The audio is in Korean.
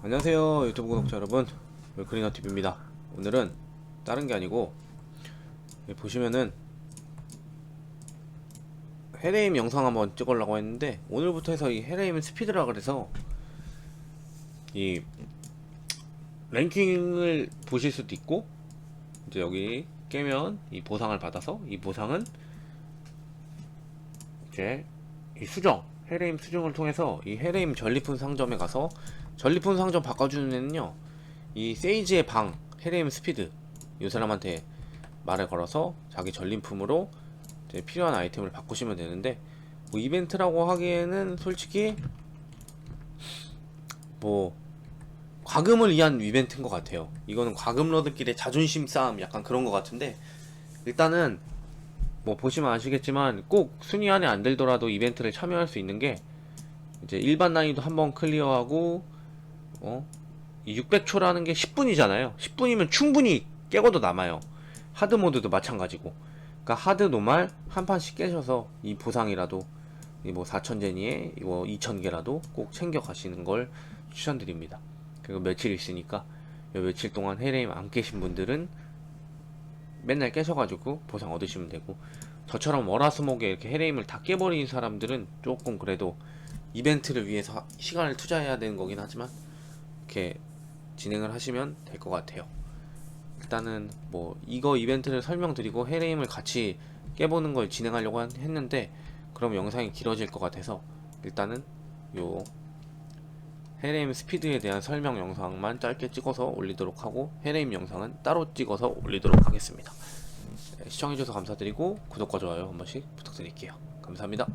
안녕하세요 유튜브 구독자 여러분. 웰크리너TV입니다. 오늘은 다른 게 아니고 여기 보시면은 헤레임 영상 한번 찍으려고 했는데 오늘부터 해서 이 헤레임 스피드라 그래서 이 랭킹을 보실 수도 있고 이제 여기 깨면 이 보상을 받아서 이 보상은 이제 이 수정 헤레임 수정을 통해서 이 헤레임 전리품 상점에 가서 전리품 상점 바꿔주는 애는요 이 세이지의 방 헤레임 스피드 이 사람한테 말을 걸어서 자기 전리품으로 필요한 아이템을 바꾸시면 되는데 뭐 이벤트라고 하기에는 솔직히 뭐 과금을 위한 이벤트인 것 같아요. 이거는 과금러들끼리 자존심 싸움 약간 그런 것 같은데 일단은 뭐 보시면 아시겠지만 꼭 순위 안에 안 들더라도 이벤트를 참여할 수 있는 게 이제 일반 난이도 한번 클리어하고 어? 이 600초라는 게 10분이잖아요. 10분이면 충분히 깨고도 남아요. 하드 모드도 마찬가지고. 그러니까 하드 노말 한 판씩 깨셔서 이 보상이라도 이뭐 4,000제니에 이거 2,000개라도 꼭 챙겨 가시는 걸 추천드립니다. 그리고 며칠 있으니까 요 며칠 동안 헤레임 안 깨신 분들은 맨날 깨셔가지고 보상 얻으시면 되고 저처럼 월화수목에 이렇게 헤레임을 다 깨버린 사람들은 조금 그래도 이벤트를 위해서 시간을 투자해야 되는 거긴 하지만 이렇게 진행을 하시면 될 것 같아요. 일단은 뭐 이거 이벤트를 설명드리고 헤레임을 같이 깨보는 걸 진행하려고 한- 했는데 그럼 영상이 길어질 것 같아서 일단은 요 헤레임 스피드에 대한 설명 영상만 짧게 찍어서 올리도록 하고 헤레임 영상은 따로 찍어서 올리도록 하겠습니다. 네, 시청해주셔서 감사드리고 구독과 좋아요 한 번씩 부탁드릴게요. 감사합니다.